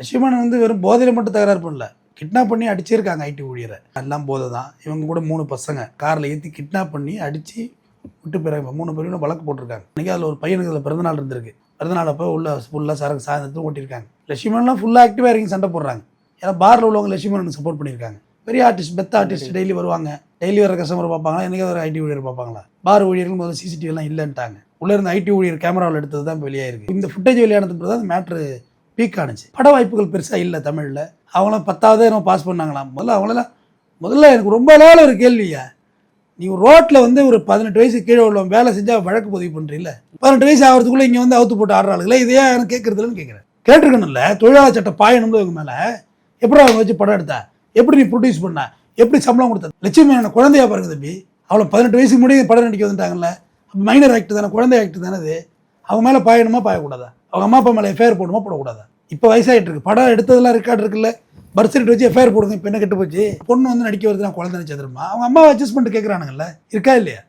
லட்சுமணன் வந்து வெறும் போதையில் மட்டும் தகராறு பண்ணல. கிட்னாப் பண்ணி அடிச்சிருக்காங்க ஐடி ஊழியரை. எல்லாம் போதை தான் இவங்க கூட மூணு பசங்க. காரில் ஏற்றி கிட்னாப் பண்ணி அடித்து விட்டு போயிறாங்க. மூணு பேரும் வழக்கு போட்டிருக்காங்க. இன்றைக்கி அதில் ஒரு பையனுக்கு அதில் பிறந்தநாள் இருந்திருக்கு. பிறந்தநாள் அப்போ உள்ள ஃபுல்லாக சரக்கு சாயந்தரத்தும் ஓட்டியிருக்காங்க. லட்சுமணன்லாம் ஃபுல்லாக ஆக்டிவாக இறங்கி சண்டை போடுறாங்க. ஏன்னா பாரில் உள்ளவங்க லட்சுமணனுக்கு சப்போர்ட் பண்ணியிருக்காங்க. பெரிய ஆர்டிஸ்ட் பெத்த ஆர்டிஸ்ட் டெய்லி வருவாங்க. டெய்லி வர கஸ்டமர் பார்ப்பாங்களா? என்னைக்கு ஒரு ஐடி ஊழியர் பார்ப்பாங்களா? பார் ஊழியர்கள் முதல்ல சிசிடிவி எல்லாம் இல்லைன்ட்டாங்க. உள்ள இருந்த ஐடி ஊழியர் கேமராவில் எடுத்தது தான் வெளியாயிருக்கு. இந்த ஃபுட்டேஜ் வெளியானதுக்கு பிறகு தான் மேட்ரு பீக் ஆனிச்சு. பட வாய்ப்புகள் பெருசாக இல்லை தமிழில். அவங்களாம் பத்தாவது நம்ம பாஸ் பண்ணாங்களாம். முதல்ல அவங்களெல்லாம் முதல்ல எனக்கு ரொம்ப நாள் ஒரு கேள்வியா நீ ரோட்டில் வந்து ஒரு பதினெட்டு வயசு கீழே உள்ளவன் வேலை செஞ்சால் வழக்கு பதிவு பண்ணுறீல்ல பதினெட்டு வயசு ஆகிறதுக்குள்ளே இங்கே வந்து அவுத்து போட்டு ஆடுறாளுங்களே இதையே எனக்கு கேட்குறதுலன்னு கேட்குறேன் கேட்டிருக்கணும்ல தொழிலாளர் சட்டம் பாயணும்னு இவங்க மேலே? எப்படி அவங்க வச்சு படம் எடுத்தா? எப்படி நீ ப்ரொடியூஸ் பண்ண? எப்படி சம்பளம் கொடுத்த? லட்சுமி என்ன குழந்தையா பாருங்க தம்பி. அவளை பதினெட்டு வயசுக்கு முன்னாடி படம் நடிக்க வந்துட்டாங்கல்ல. மைனர் ஆக்ட் தானே குழந்தை ஆக்ட் தானே அது? அவங்க மேலே பாயணுமா பாயக்கூடாதா? அவங்க அம்மா அப்பா மேலே எஃப்ஐஆர் போடணுமா போடக்கூடாதா? இப்போ வயசாகிட்டு இருக்கு படம் எடுத்ததெல்லாம் ரெக்கார்டு இருக்குல்ல. பர்த் சர்டிஃபிகேட் வச்சு எஃப்ஐஆர் போடுங்க இப்போ என்ன கெட்டு போச்சு பொண்ணு வந்து நடிக்க வருது நான் குழந்தை நினச்சதுமா அவங்க அம்மாவை அட்ஜஸ்ட் பண்ணிட்டு கேட்குறானுங்கல்ல இருக்கா இல்லையா?